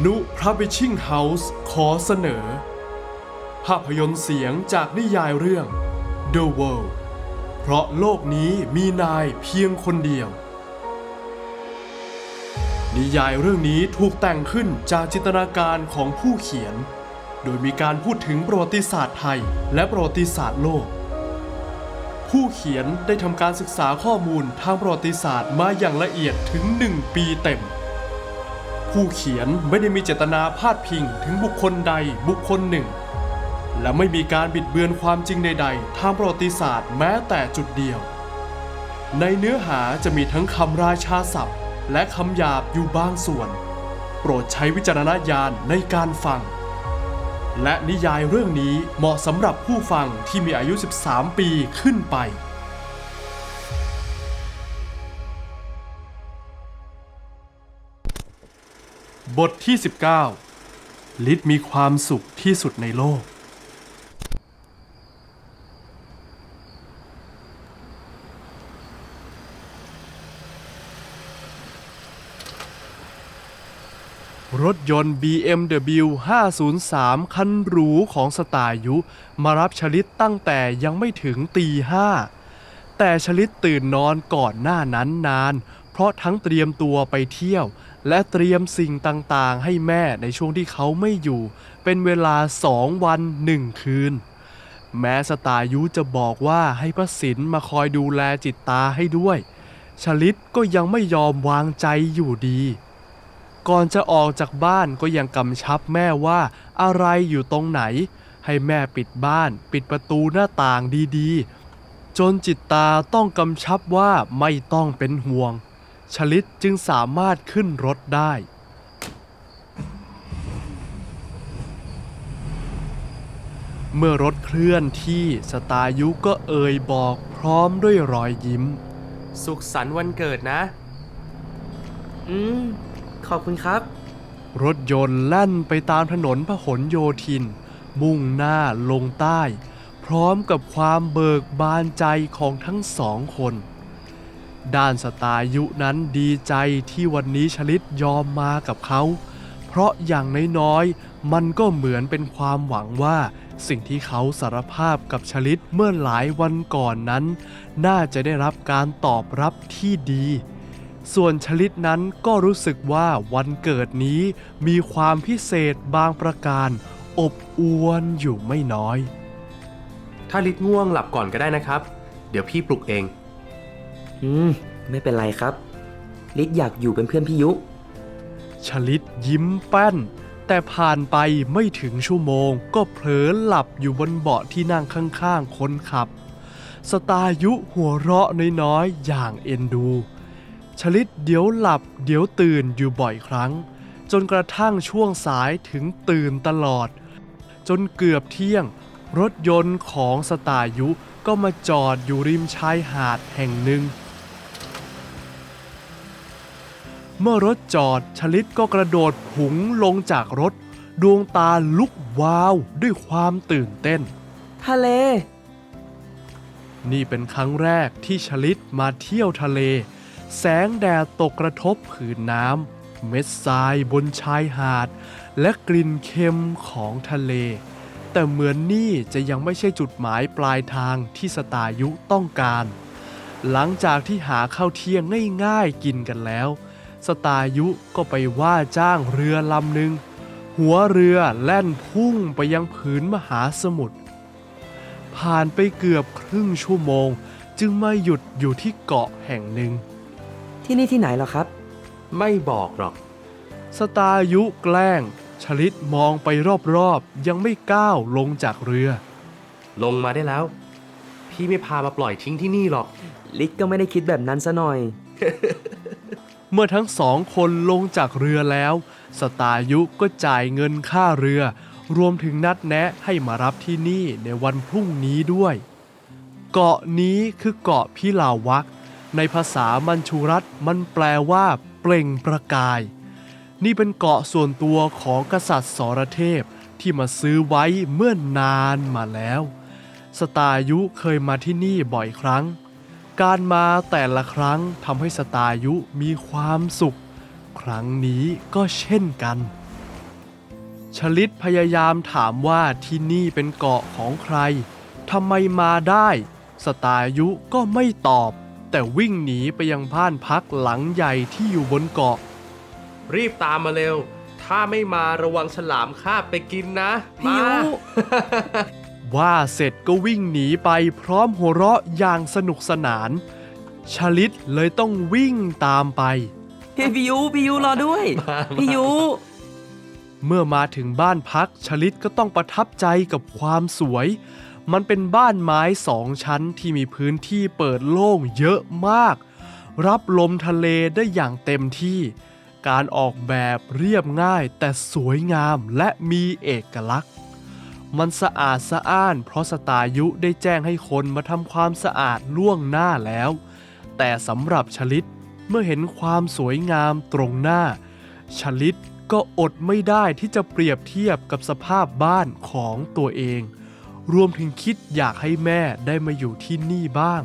นุพระบิชิงเฮาส์ขอเสนอ ภาพยนตร์เสียงจากนิยายเรื่อง The World เพราะโลกนี้มีนายเพียงคนเดียว นิยายเรื่องนี้ถูกแต่งขึ้นจากจินตนาการของผู้เขียน โดยมีการพูดถึงประวัติศาสตร์ไทยและประวัติศาสตร์โลก ผู้เขียนได้ทำการศึกษาข้อมูลทางประวัติศาสตร์มาอย่างละเอียดถึง 1 ปีเต็ม ผู้เขียนไม่ได้มีเจตนาพาดพิงถึงบุคคลใดบุคคลหนึ่ง และไม่มีการบิดเบือนความจริงใดๆ ทางประวัติศาสตร์แม้แต่จุดเดียว ในเนื้อหาจะมีทั้งคำราชาศัพท์ และคำหยาบอยู่บางส่วน โปรดใช้วิจารณญาณในการฟัง และนิยายเรื่องนี้เหมาะสำหรับผู้ฟังที่มีอายุ 13 ปีขึ้นไป บทที่ 19 ลิศมีความสุขที่สุดในโลก รถยนต์ BMW 503 คันหรูของสตายุ มารับชลิตตั้งแต่ยังไม่ถึงตีห้าแต่ชลิตตื่นนอนก่อนหน้านั้นนาน เพราะทั้งเตรียมตัวไปเที่ยว และเตรียมสิ่งต่างๆ ให้แม่ในช่วงที่เขาไม่อยู่ เป็นเวลาสองวันหนึ่งคืน แม้สตายุจะบอกว่าให้พระศิลป์มาคอยดูแลจิตตาให้ด้วย ชลิตก็ยังไม่ยอมวางใจอยู่ดี ก่อนจะออกจากบ้านก็ยังกำชับแม่ว่าอะไรอยู่ตรงไหน ให้แม่ปิดบ้าน ปิดประตูหน้าต่างดีๆ จนจิตตาต้องกำชับว่าไม่ต้องเป็นห่วง ชลิตจึงสามารถขึ้นรถได้ เมื่อรถเคลื่อนที่สตายุก็เอ่ยบอกพร้อมด้วยรอยยิ้ม สุขสันต์วันเกิดนะ อืม ขอบคุณครับ รถยนต์แล่นไปตามถนนพหลโยธิน มุ่งหน้าลงใต้ พร้อมกับความเบิกบานใจของทั้งสองคน ด้านสตายุนั้นดีใจที่วันนี้ชลิตยอมมากับเขา เพราะอย่างน้อยๆ มันก็เหมือนเป็นความหวังว่า สิ่งที่เขาสารภาพกับชลิตเมื่อหลายวันก่อนนั้น น่าจะได้รับการตอบรับที่ดี ส่วนชลิตนั้นก็รู้สึกว่าวันเกิดนี้มีความพิเศษบางประการ อบอวลอยู่ไม่น้อย ถ้าลิศง่วงหลับก่อนก็ได้นะครับ เดี๋ยวพี่ปลุกเอง อืม ไม่เป็นไรครับลิศอยากอยู่เป็นเพื่อนพี่ยุ ชลิตยิ้มแป้น แต่ผ่านไปไม่ถึงชั่วโมง ก็เผลอหลับอยู่บนเบาะที่นั่งข้างๆคนขับ สตายุหัวเราะน้อยๆ อย่างเอ็นดู ชลิตเดี๋ยวหลับเดี๋ยวตื่นอยู่บ่อยครั้ง จนกระทั่งช่วงสายถึงตื่นตลอด จนเกือบเที่ยง รถยนต์ของสตายุก็มาจอดอยู่ริมชายหาดแห่งหนึ่ง เมื่อรถจอด ชลิตก็กระโดดผุงลงจากรถ ดวงตาลุกวาวด้วยความตื่นเต้น ทะเล นี่เป็นครั้งแรกที่ชลิตมาเที่ยวทะเล แสงแดดตกกระทบผืนน้ำ เม็ดทรายบนชายหาด และกลิ่นเค็มของทะเล แต่เหมือนนี่จะยังไม่ใช่จุดหมายปลายทางที่สตายุต้องการ หลังจากที่หาข้าวเที่ยงง่ายๆกินกันแล้ว สตายุก็ไปว่าจ้างเรือลำหนึ่งหัวเรือแล่นพุ่งไปยังผืนมหาสมุทรผ่านไปเกือบครึ่งชั่วโมง จึงมาหยุดอยู่ที่เกาะแห่งหนึ่ง ที่นี่ที่ไหนเหรอครับ ไม่บอกหรอก สตายุแกล้ง ชลิตมองไปรอบๆ ยังไม่ก้าวลงจากเรือ ลงมาได้แล้ว พี่ไม่พามาปล่อยทิ้งที่นี่หรอก ลิศก็ไม่ได้คิดแบบนั้นซะหน่อย เมื่อทั้งสองคนลงจากเรือแล้ว สตายุก็จ่ายเงินค่าเรือ รวมถึงนัดแนะให้มารับที่นี่ในวันพรุ่งนี้ด้วย เกาะนี้คือเกาะพิลาวักในภาษามัญชูรัตมันแปลว่าเปล่งประกาย นี่เป็นเกาะส่วนตัวของกษัตริย์สรเทพที่มาซื้อไว้เมื่อนานมาแล้ว สตายุเคยมาที่นี่บ่อยครั้ง การมาแต่ละครั้งทำให้สตายุมีความสุข ครั้งนี้ก็เช่นกัน ชลิตพยายามถามว่าที่นี่เป็นเกาะของใครทำไมมาได้ สตายุก็ไม่ตอบ แต่วิ่งหนีไปยังบ้านพักหลังใหญ่ที่อยู่บนเกาะ รีบตามมาเร็ว ถ้าไม่มาระวังฉลามคาบไปกินนะพี่ยุมาว่าเสร็จก็วิ่งหนีไปพร้อมหัวเราะอย่างสนุกสนาน ชลิตเลยต้องวิ่งตามไปพี่พี่ยุพี่ยุรอด้วยพี่ยุเมื่อมาถึงบ้านพักชลิตก็ต้องประทับใจกับความสวย มันเป็นบ้านไม้สองชั้นที่มีพื้นที่เปิดโล่งเยอะมาก รับลมทะเลได้อย่างเต็มที่ การออกแบบเรียบง่ายแต่สวยงามและมีเอกลักษณ์ มันสะอาดสะอ้าน เพราะสตายุได้แจ้งให้คนมาทำความสะอาดล่วงหน้าแล้ว แต่สำหรับชลิตเมื่อเห็นความสวยงามตรงหน้า ชลิตก็อดไม่ได้ที่จะเปรียบเทียบกับสภาพบ้านของตัวเอง รวมถึงคิดอยากให้แม่ได้มาอยู่ที่นี่บ้าง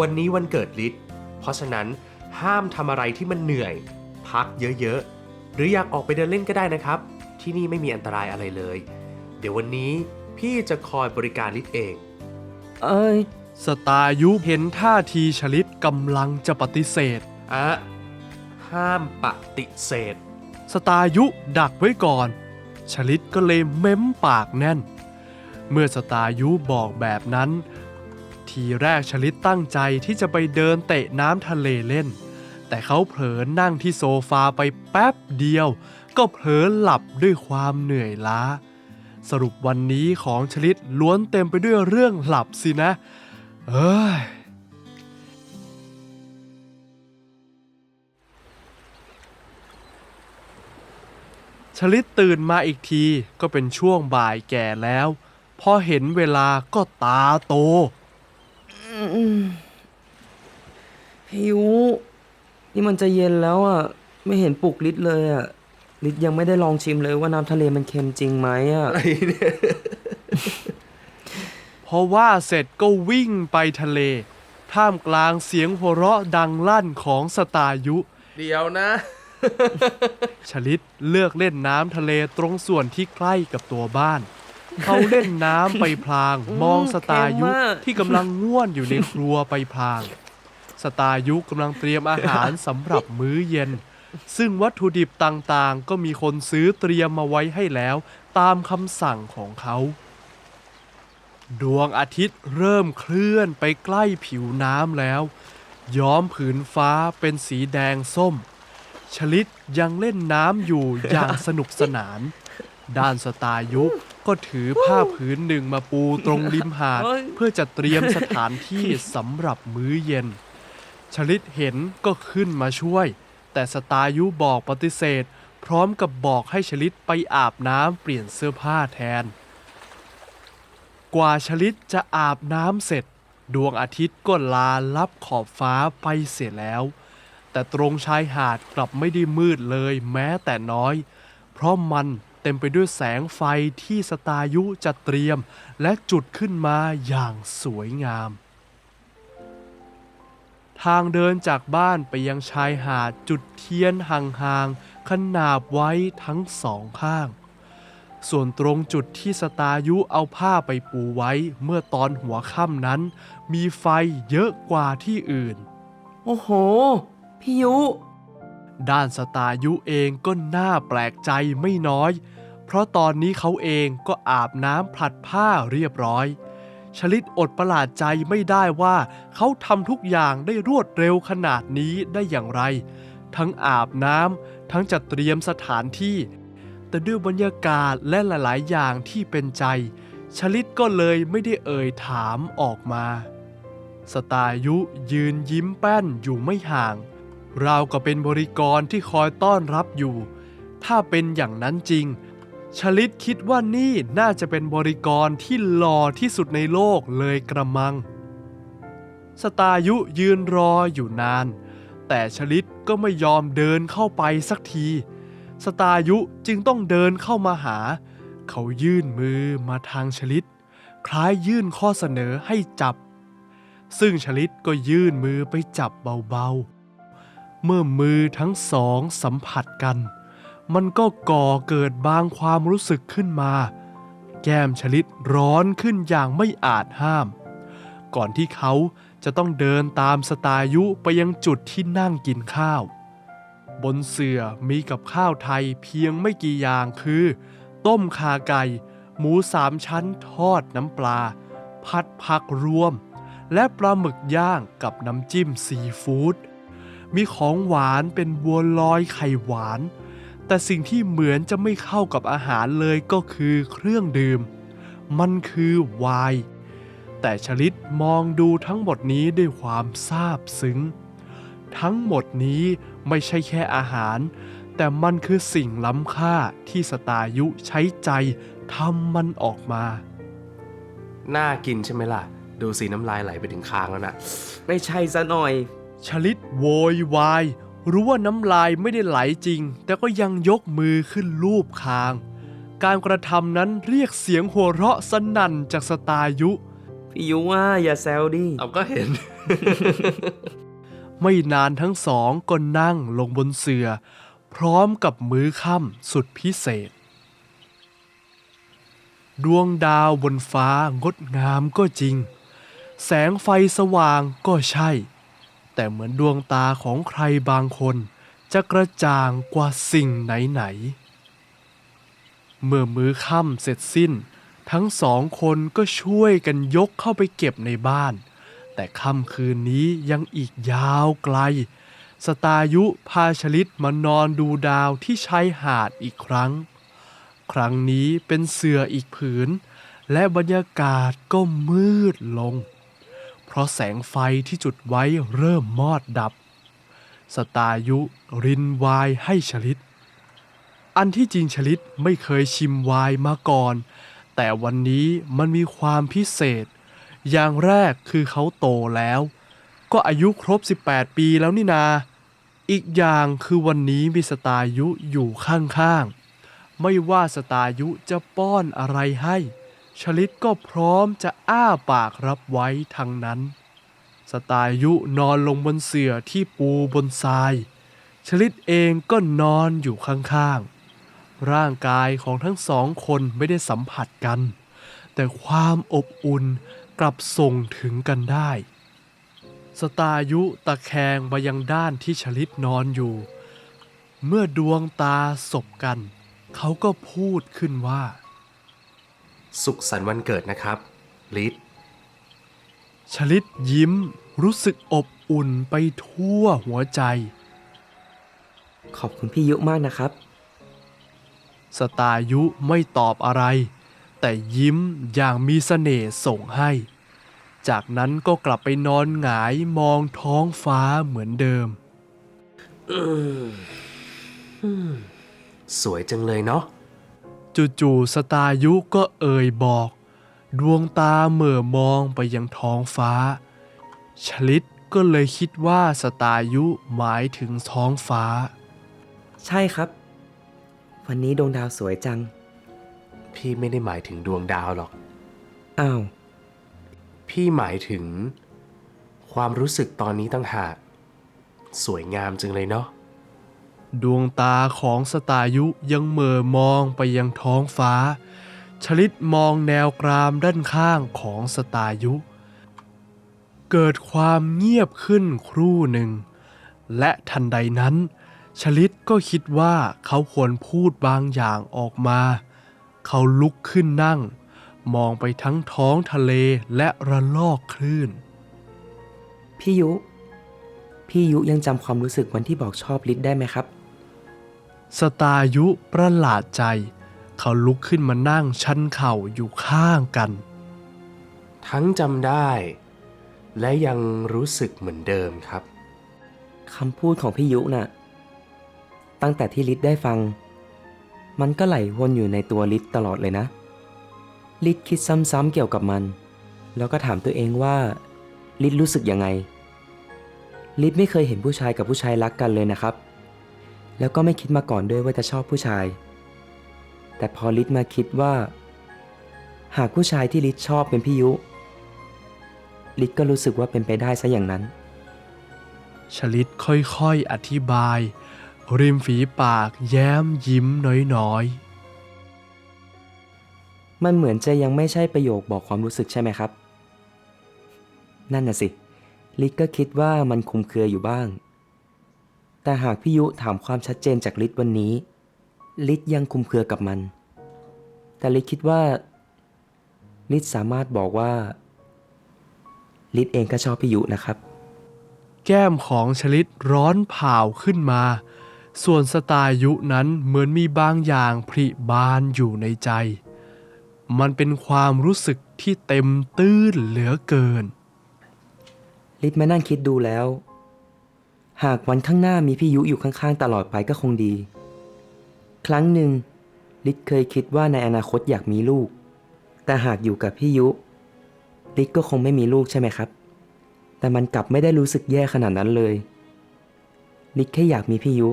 วันนี้วันเกิดลิศเพราะฉะนั้นห้ามทำอะไรที่มันเหนื่อย พักเยอะๆ หรืออยากออกไปเดินเล่นก็ได้นะครับ ที่นี่ไม่มีอันตรายอะไรเลย เดี๋ยววันนี้พี่จะคอยบริการลิศเอง เอ้ยสตายุเห็นท่าทีชลิตกำลังจะปฏิเสธ อะห้ามปฏิเสธ สตายุดักไว้ก่อน ชลิตก็เลยเม้มปากแน่น เมื่อสตายุบอกแบบนั้น ทีแรกชลิตตั้งใจที่จะไปเดินเตะน้ำทะเลเล่น แต่เขาเผลอนั่งที่โซฟาไปแป๊บเดียว ก็เผลอหลับด้วยความเหนื่อยล้า สรุปวันนี้ของชลิตล้วนเต็มไปด้วยเรื่องหลับสินะ เอ้ยชลิตตื่นมาอีกทีก็เป็นช่วงบ่ายแก่แล้ว พอเห็นเวลาก็ตาโตพี่ยุนี่มันจะเย็นแล้วอะ ไม่เห็นปลุกลิศเลยอะ ลิศยังไม่ได้ลองชิมเลยว่าน้ำทะเลมันเค็มจริงไหมอะเพราะว่าเสร็จก็วิ่งไปทะเล ท่ามกลางเสียงหัวเราะดังลั่นของสตายุ เดี๋ยวนะ ชลิตเลือกเล่นน้ำทะเลตรงส่วนที่ใกล้กับตัวบ้าน เขาเล่นน้ำไปพลาง มองสตายุเค็มมาก ที่กำลังง่วนอยู่ในครัวไปพลาง สตายุกำลังเตรียมอาหารสำหรับมื้อเย็น ซึ่งวัตถุดิบต่างๆ ก็มีคนซื้อเตรียมมาไว้ให้แล้วตามคำสั่งของเขา ดวงอาทิตย์เริ่มเคลื่อนไปใกล้ผิวน้ำแล้ว ย้อมผืนฟ้าเป็นสีแดงส้ม ชลิตยังเล่นน้ำอยู่อย่างสนุกสนาน ด้านสตายุก็ถือผ้าผืนหนึ่งมาปูตรงริมหาดเฮ้ยเพื่อจะเตรียมสถานที่สำหรับมื้อเย็น ชลิตเห็นก็ขึ้นมาช่วย แต่สตายุบอกปฏิเสธ พร้อมกับบอกให้ชลิตไปอาบน้ำเปลี่ยนเสื้อผ้าแทน กว่าชลิตจะอาบน้ำเสร็จ ดวงอาทิตย์ก็ลาลับขอบฟ้าไปเสียแล้ว แต่ตรงชายหาดกลับไม่ได้มืดเลยแม้แต่น้อย เพราะมันเต็มไปด้วยแสงไฟที่สตายุจะเตรียม และจุดขึ้นมาอย่างสวยงาม ทางเดินจากบ้านไปยังชายหาดจุดเทียนห่างๆ ขนาบไว้ทั้งสองข้าง ส่วนตรงจุดที่สตายุเอาผ้าไปปูไว้เมื่อตอนหัวค่ำนั้น มีไฟเยอะกว่าที่อื่น โอ้โห พี่ยุ ด้านสตายุเองก็น่าแปลกใจไม่น้อย เพราะตอนนี้เขาเองก็อาบน้ำผลัดผ้าเรียบร้อย ชลิตอดประหลาดใจไม่ได้ว่าเขาทำทุกอย่างได้รวดเร็วขนาดนี้ได้อย่างไร ทั้งอาบน้ำทั้งจัดเตรียมสถานที่ แต่ด้วยบรรยากาศและหลาย ๆ อย่างที่เป็นใจ ชลิตก็เลยไม่ได้เอ่ยถามออกมา สตายุยืนยิ้มแป้นอยู่ไม่ห่าง ราวกับเป็นบริกรที่คอยต้อนรับอยู่ ถ้าเป็นอย่างนั้นจริง ชลิตคิดว่านี่น่าจะเป็นบริกรที่หล่อที่สุดในโลกเลยกระมัง สตายุยืนรออยู่นาน แต่ชลิตก็ไม่ยอมเดินเข้าไปสักที สตายุจึงต้องเดินเข้ามาหา เขายื่นมือมาทางชลิต คล้ายยื่นข้อเสนอให้จับ ซึ่งชลิตก็ยื่นมือไปจับเบาๆ เมื่อมือทั้งสองสัมผัสกัน มันก็ก่อเกิดบางความรู้สึกขึ้นมา แก้มชลิดร้อนขึ้นอย่างไม่อาจห้าม ก่อนที่เขาจะต้องเดินตามสตายุไปยังจุดที่นั่งกินข้าว บนเสื่อมีกับข้าวไทยเพียงไม่กี่อย่างคือ ต้มขาไก่ หมูสามชั้นทอดน้ำปลา ผัดผักรวม และปลาหมึกย่างกับน้ำจิ้มซีฟู้ดมีของหวานเป็นบัวลอยไข่หวาน แต่สิ่งที่เหมือนจะไม่เข้ากับอาหารเลยก็คือเครื่องดื่ม มันคือไวน์แต่ชลิดมองดูทั้งหมดนี้ด้วยความซาบซึ้ง ทั้งหมดนี้ไม่ใช่แค่อาหาร แต่มันคือสิ่งล้ำค่าที่สตายุใช้ใจทำมันออกมา น่ากินใช่ไหมล่ะ ดูสีน้ำลายไหลไปถึงคางแล้วนะไม่ใช่ซะหน่อย ชลิดโวยวาย รู้ว่าน้ำลายไม่ได้ไหลจริง แต่ก็ยังยกมือขึ้นลูบคาง การกระทำนั้นเรียกเสียงหัวเราะสนั่นจากสตายุ พี่ยุว่าอย่าแซวดิเอาก็เห็น ไม่นานทั้งสองก็นั่งลงบนเสือ่อพร้อมกับมื้อค่ำสุดพิเศษ ดวงดาวบนฟ้างดงามก็จริง แสงไฟสว่างก็ใช่ แต่เหมือนดวงตาของใครบางคนจะกระจ่างกว่าสิ่งไหนๆ เมื่อมื้อค่ำเสร็จสิ้น ทั้งสองคนก็ช่วยกันยกเข้าไปเก็บในบ้าน แต่ค่ำคืนนี้ยังอีกยาวไกล สตายุพาชลิดมานอนดูดาวที่ชายหาดอีกครั้ง ครั้งนี้เป็นเสืออีกผืน และบรรยากาศก็มืดลง เพราะแสงไฟที่จุดไว้เริ่มมอดดับ สตายุรินวายให้ชลิดอันที่จริงชลิดไม่เคยชิมวายมาก่อน แต่วันนี้มันมีความพิเศษ อย่างแรกคือเขาโตแล้ว ก็อายุครบ 18 ปีแล้วนี่นา อีกอย่างคือวันนี้มีสตายุอยู่ข้างๆ ไม่ว่าสตายุจะป้อนอะไรให้ ชลิดก็พร้อมจะอ้าปากรับไว้ทั้งนั้น สตายุนอนลงบนเสื่อที่ปูบนทราย ชลิดเองก็นอนอยู่ข้างๆ ร่างกายของทั้งสองคนไม่ได้สัมผัสกัน แต่ความอบอุ่นกลับส่งถึงกันได้ สตายุตะแคงมายังด้านที่ชลิดนอนอยู่ เมื่อดวงตาสบกัน เขาก็พูดขึ้นว่า สุขสันต์วันเกิดนะครับลิศชลิดยิ้มรู้สึกอบอุ่นไปทั่วหัวใจ ขอบคุณพี่ยุมากนะครับ สตายุไม่ตอบอะไร แต่ยิ้มอย่างมีเสน่ห์ส่งให้ จากนั้นก็กลับไปนอนหงายมองท้องฟ้าเหมือนเดิม สวยจังเลยเนาะ จู่ๆสตายุก็เอ่ยบอก ดวงตาเหม่อมองไปยังท้องฟ้า ชลิดก็เลยคิดว่าสตายุหมายถึงท้องฟ้า ใช่ครับ วันนี้ดวงดาวสวยจัง พี่ไม่ได้หมายถึงดวงดาวหรอก อ้าว พี่หมายถึง ความรู้สึกตอนนี้ตั้งหาก สวยงามจังเลยเนาะ ดวงตาของสตายุยังเหม่อมองไปยังท้องฟ้า ชลิดมองแนวกรามด้านข้างของสตายุ เกิดความเงียบขึ้นครู่หนึ่ง และทันใดนั้น ชลิดก็คิดว่าเขาควรพูดบางอย่างออกมา เขาลุกขึ้นนั่ง มองไปทั้งท้องทะเลและระลอกคลื่น พี่ยุ พี่ยุยังจำความรู้สึกวันที่บอกชอบลิศได้ไหมครับ สตายุประหลาดใจ เขาลุกขึ้นมานั่งชันเข่าอยู่ข้างกัน ทั้งจำได้ และยังรู้สึกเหมือนเดิมครับคำพูดของพี่ยุน่ะ ตั้งแต่ที่ลิศได้ฟัง มันก็ไหลวนอยู่ในตัวลิศตลอดเลยนะ ลิศคิดซ้ำๆเกี่ยวกับมัน แล้วก็ถามตัวเองว่า ลิศรู้สึกยังไง ลิศไม่เคยเห็นผู้ชายกับผู้ชายรักกันเลยนะครับ แล้วก็ไม่คิดมาก่อนด้วยว่าจะชอบผู้ชาย แต่พอลิศมาคิดว่า หากผู้ชายที่ลิศชอบเป็นพี่ยุ ลิศก็รู้สึกว่าเป็นไปได้ซะอย่างนั้น ชลิดค่อยๆอธิบาย ริมฝีปากแย้มยิ้มน้อยมันเหมือนจะยังไม่ใช่ประโยคบอกความรู้สึกใช่ไหมครับ นั่นน่ะสิ ลิศก็คิดว่ามันคลุมเครืออยู่บ้าง แต่หากพี่ยุถามความชัดเจนจากลิศวันนี้ ลิศยังคลุมเครือกับมัน แต่ลิศคิดว่า ลิศสามารถบอกว่า ลิศเองก็ชอบพี่ยุนะครับๆแก้มของชลิตร้อนเผาขึ้นมา ส่วนสตายุนั้นเหมือนมีบางอย่างผลิบานอยู่ในใจ มันเป็นความรู้สึกที่เต็มตื้นเหลือเกิน ลิศมานั่งคิดดูแล้ว หากวันข้างหน้ามีพี่ยุอยู่ข้างๆ ตลอดไปก็คงดี ครั้งหนึ่งลิศเคยคิดว่าในอนาคตอยากมีลูก แต่หากอยู่กับพี่ยุลิศก็คงไม่มีลูกใช่ไหมครับ แต่มันกลับไม่ได้รู้สึกแย่ขนาดนั้นเลยลิศแค่อยากมีพี่ยุ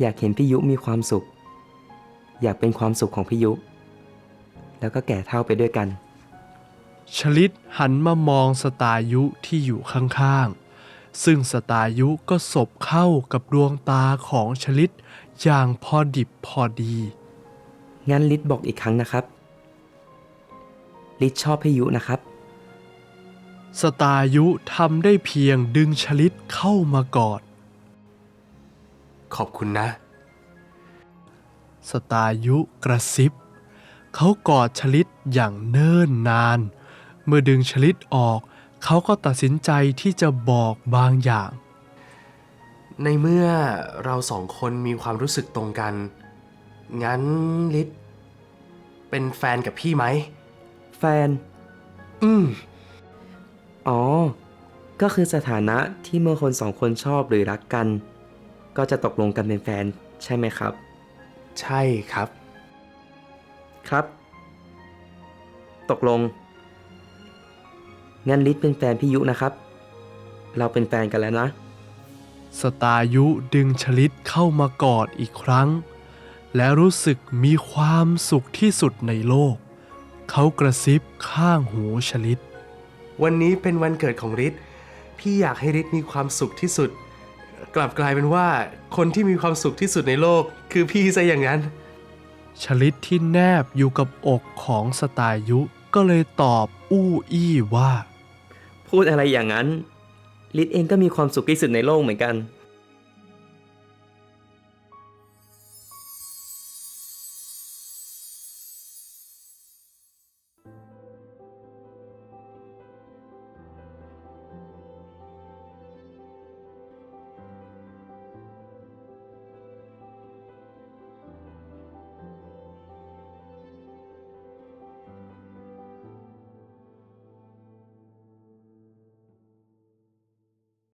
อยากเห็นพี่ยุมีความสุข อยากเป็นความสุขของพี่ยุ แล้วก็แก่เท่าไปด้วยกัน ชลิตหันมามองสตายุที่อยู่ข้างๆ ซึ่งสตายุก็สบเข้ากับดวงตาของชลิตอย่างพอดิบพอดี งั้นลิศบอกอีกครั้งนะครับ ลิศชอบพี่ยุนะครับ สตายุทำได้เพียงดึงชลิตเข้ามากอด ขอบคุณนะ สตายุกระซิบ เขากอดชลิตอย่างเนิ่นนาน เมื่อดึงชลิตออก เขาก็ตัดสินใจที่จะบอกบางอย่าง ในเมื่อเราสองคนมีความรู้สึกตรงกัน งั้นลิศเป็นแฟนกับพี่ไหม แฟน อืม อ๋อ ก็คือสถานะที่เมื่อคนสองคนชอบหรือรักกัน ก็จะตกลงกันเป็นแฟนใช่ไหมครับ ใช่ครับ ครับ ตกลง งั้นลิศเป็นแฟนพี่ยุนะครับ เราเป็นแฟนกันแล้วนะ สตายุดึงชลิตเข้ามากอดอีกครั้ง และรู้สึกมีความสุขที่สุดในโลก เขากระซิบข้างหูชลิต วันนี้เป็นวันเกิดของฤทธิ์พี่อยากให้ฤทธิ์มีความสุขที่สุด กลับกลายเป็นว่าคนที่มีความสุขที่สุดในโลก คือพี่ซะอย่างนั้น ชลิตที่แนบอยู่กับอกของสตายุก็เลยตอบอู้อี้ว่า พูดอะไรอย่างนั้นลิศเองก็มีความสุขที่สุดในโลกเหมือนกัน